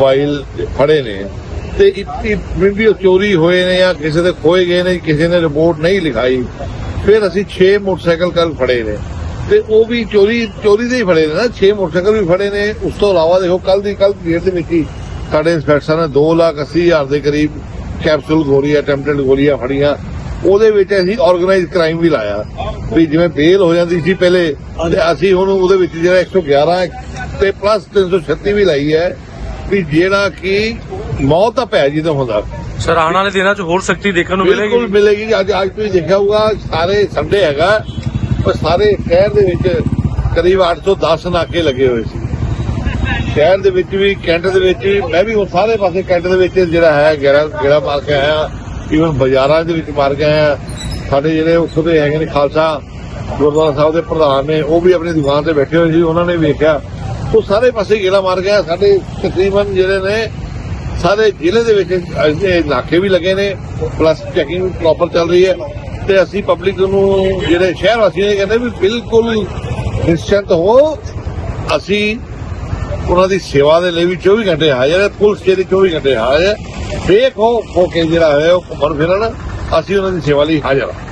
File ਫੜੇ ਨੇ ਤੇ ਇਤਨੀ ਵੀਡੀਓ ਚੋਰੀ ਹੋਏ ਨੇ ਜਾਂ ਕਿਸੇ ਦੇ ਖੋਏ ਗਏ ਨੇ, ਕਿਸੇ ਨੇ ਰਿਪੋਰਟ ਨਹੀਂ ਲਿਖਾਈ, ਫਿਰ ਅਸੀਂ 6 ਮੋਟਰਸਾਈਕਲ ਕੱਲ ਫੜੇ ਨੇ। ਤੇ ਉਹ ਵੀ ਚੋਰੀ ਚੋਰੀ ਦੇ ਹੀ ਫੜੇ ਨੇ ਨਾ 6 ਮੋਟਰਸਾਈਕਲ ਵੀ ਫੜੇ ਨੇ। ਉਸ ਤੋਂ ਇਲਾਵਾ ਦੇਖੋ ਕੱਲ ਦੀ ਕੱਲ ਗੇਟ ਦੇ ਵਿੱਚ ਹੀ ਸਾਡੇ ਇੰਸਪੈਕਟਰ ਨੇ 2 ਲੱਖ 80 ਹਜ਼ਾਰ ਦੇ ਕਰੀਬ ਕੈਪਸੂਲ ਗੋਲੀਆਂ ਅਟੈਂਪਟਡ ਗੋਲੀਆਂ ਫੜੀਆਂ। ਉਹਦੇ ਵਿੱਚ ਅਸੀਂ ਆਰਗੇਨਾਈਜ਼ ਕ੍ਰਾਈਮ ਵੀ ਲਾਇਆ। ਵੀ ਜਿਵੇਂ ਬੇਲ ਹੋ ਜਾਂਦੀ ਸੀ ਪਹਿਲੇ, ਤੇ ਅਸੀਂ ਹੁਣ ਉਹਦੇ ਵਿੱਚ ਜਿਹੜਾ 111 ਤੇ ਪਲੱਸ 336 ਵੀ ਲਾਈ ਹੈ। ਵੀ ਜਿਹੜਾ ਕਿ ਮੌਤ ਦਾ ਭੈ ਜਿਹਦਾ ਹੁੰਦਾ। ਸਰ ਆਉਣ ਵਾਲੇ ਦਿਨਾਂ 'ਚ ਹੋਰ ਸਖਤੀ ਦੇਖਣ ਨੂੰ ਬਿਲਕੁਲ ਮਿਲੇਗੀ। ਮਿਲੇਗੀ ਜੀ। ਅੱਜ ਅੱਜ ਤੁਸੀਂ ਦੇਖਿਆ ਹੋਊਗਾ ਸਾਰੇ ਸੰਡੇ ਹੈਗਾ ਪਰ ਸਾਰੇ ਸ਼ਹਿਰ ਦੇ ਵਿੱਚ ਕਰੀਬ 810 ਨਾਕੇ ਲੱਗੇ ਹੋਏ ਸੀ। ਸ਼ਹਿਰ ਦੇ ਵਿੱਚ ਵੀ ਕੈਂਟ ਦੇ ਵਿੱਚ ਵੀ ਮੈਂ ਵੀ ਉਹ ਸਾਰੇ ਪਾਸੇ ਕੈਂਟ ਦੇ ਵਿੱਚ ਜਿਹੜਾ ਹੈ ਗੇੜਾ ਗੇੜਾ ਮਾਰ ਕੇ ਆਇਆ। ਈਵਨ ਬਾਜ਼ਾਰਾਂ ਦੇ ਵਿੱਚ ਮਾਰ ਕੇ ਆਇਆ। ਸਾਡੇ ਜਿਹੜੇ ਉੱਥੋਂ ਦੇ ਹੈਗੇ ਨੇ ਖਾਲਸਾ ਗੁਰਦੁਆਰਾ ਸਾਹਿਬ ਦੇ ਪ੍ਰਧਾਨ ਨੇ ਉਹ ਵੀ ਆਪਣੀ ਦੁਕਾਨ ਤੇ ਬੈਠੇ ਹੋਏ ਸੀ। ਉਹਨਾਂ ਨੇ ਵੇਖਿਆ ਉਹ ਸਾਰੇ ਪਾਸੇ ਗੇੜਾ ਮਾਰ ਗਿਆ ਸਾਡੇ ਤਕਰੀਬਨ ਜਿਹੜੇ ਨੇ, ਸਾਰੇ ਜ਼ਿਲ੍ਹੇ ਦੇ ਵਿੱਚ ਇਹ ਨਾਕੇ ਵੀ ਲੱਗੇ ਨੇ। ਪਲੱਸ ਚੈਕਿੰਗ ਪ੍ਰੋਪਰ ਚੱਲ ਰਹੀ ਹੈ। ਤੇ ਅਸੀਂ ਪਬਲਿਕ ਨੂੰ ਜਿਹੜੇ ਸ਼ਹਿਰ ਵਾਸੀ ਨੇ ਕਹਿੰਦੇ ਵੀ ਬਿਲਕੁਲ ਨਿਸ਼ਚਿੰਤ ਹੋ। ਅਸੀਂ ਉਹਨਾਂ ਦੀ ਸੇਵਾ ਦੇ ਲਈ ਵੀ 24 ਘੰਟੇ ਹਾਜ਼ਰ ਹੈ। ਪੁਲਿਸ ਜਿਹੜੀ 24 ਘੰਟੇ ਹਾਜ਼ਰ ਹੈ। ਫੇਕ ਹੋ ਹੋ ਕੇ ਜਿਹੜਾ ਹੈ ਉਹ ਘੁੰਮਣ ਫਿਰਨ, ਅਸੀਂ ਉਹਨਾਂ ਦੀ ਸੇਵਾ ਲਈ ਹਾਜ਼ਰ ਹਾਂ।